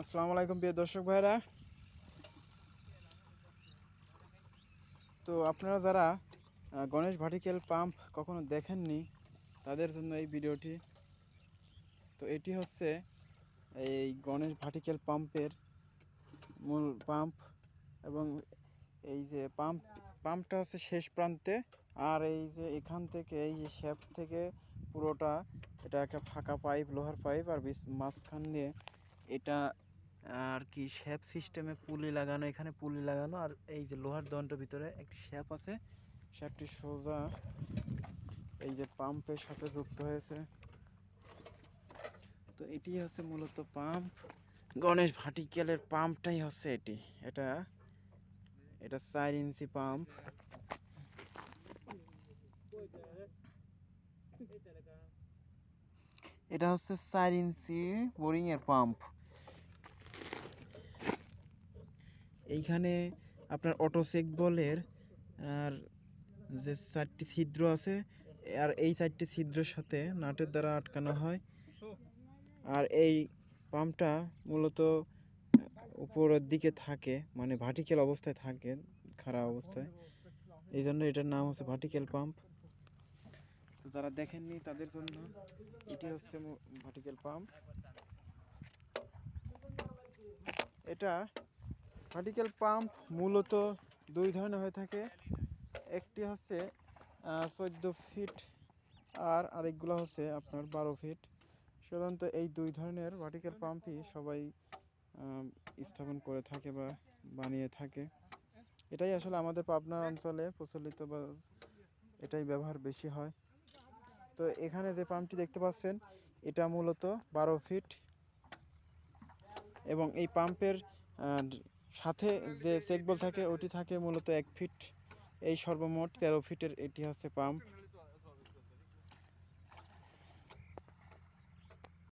আসসালামু আলাইকুম প্রিয় দর্শক ভাইরা তো আপনারা যারা গণেশ ভার্টিক্যাল পাম্প কখনো দেখেননি, তাদের জন্য এই ভিডিওটি। তো এটি হচ্ছে এই গণেশ ভার্টিক্যাল পাম্পের মূল পাম্প এবং এই যে পাম্প, পাম্পটা হচ্ছে শেষ প্রান্তে আর এই যে এখান থেকে এই যে শ্যাপ থেকে পুরোটা, এটা একটা ফাঁকা পাইপ, লোহার পাইপ আর মাঝখান দিয়ে এটা আর কি শ্যাপ সিস্টেমে পুলি লাগানো, এখানে পুলি লাগানো, আর এই যে লোহার দণ্ডের ভিতরে একটি শ্যাপ আছে। শ্যাপটি সোজা এই যে পাম্পের সাথে যুক্ত হয়েছে। তো এটি হচ্ছে মূলত পাম্প গণেশ ভার্টিক্যালের পাম্পটাই হচ্ছে এটি। এটা এটা চার ইঞ্চি পাম্প এটা হচ্ছে চার ইঞ্চি বোরিং এর পাম্প এইখানে আপনার অটো চেক বলের আর যে চারটি ছিদ্র আছে, আর এই চারটি ছিদ্রের সাথে নাটের দ্বারা আটকানো হয়। আর এই পাম্পটা মূলত উপরের দিকে থাকে মানে ভার্টিক্যাল অবস্থায় থাকে খারাপ অবস্থায়। এই জন্য এটার নাম হচ্ছে ভার্টিক্যাল পাম্প তো যারা দেখেননি তাদের জন্য এটি হচ্ছে ভার্টিক্যাল পাম্প এটা ভার্টিক্যাল পাম্প মূলত দুই ধরনের হয়ে থাকে। একটি হচ্ছে চোদ্দ ফিট আর আরেকগুলো হচ্ছে আপনার বারো ফিট সাধারণত এই দুই ধরনের ভার্টিক্যাল পাম্পই সবাই স্থাপন করে থাকে বা বানিয়ে থাকে। এটাই আসলে আমাদের পাবনা অঞ্চলে প্রচলিত বা এটাই ব্যবহার বেশি হয়। তো এখানে যে পাম্পটি দেখতে পাচ্ছেন, এটা মূলত বারো ফিট এবং এই পাম্পের সাথে যে চেকবল থাকে, ওটি থাকে মূলত এক ফিট। এই সর্বমোট তেরো ফিটের, এটি হচ্ছে পাম্প।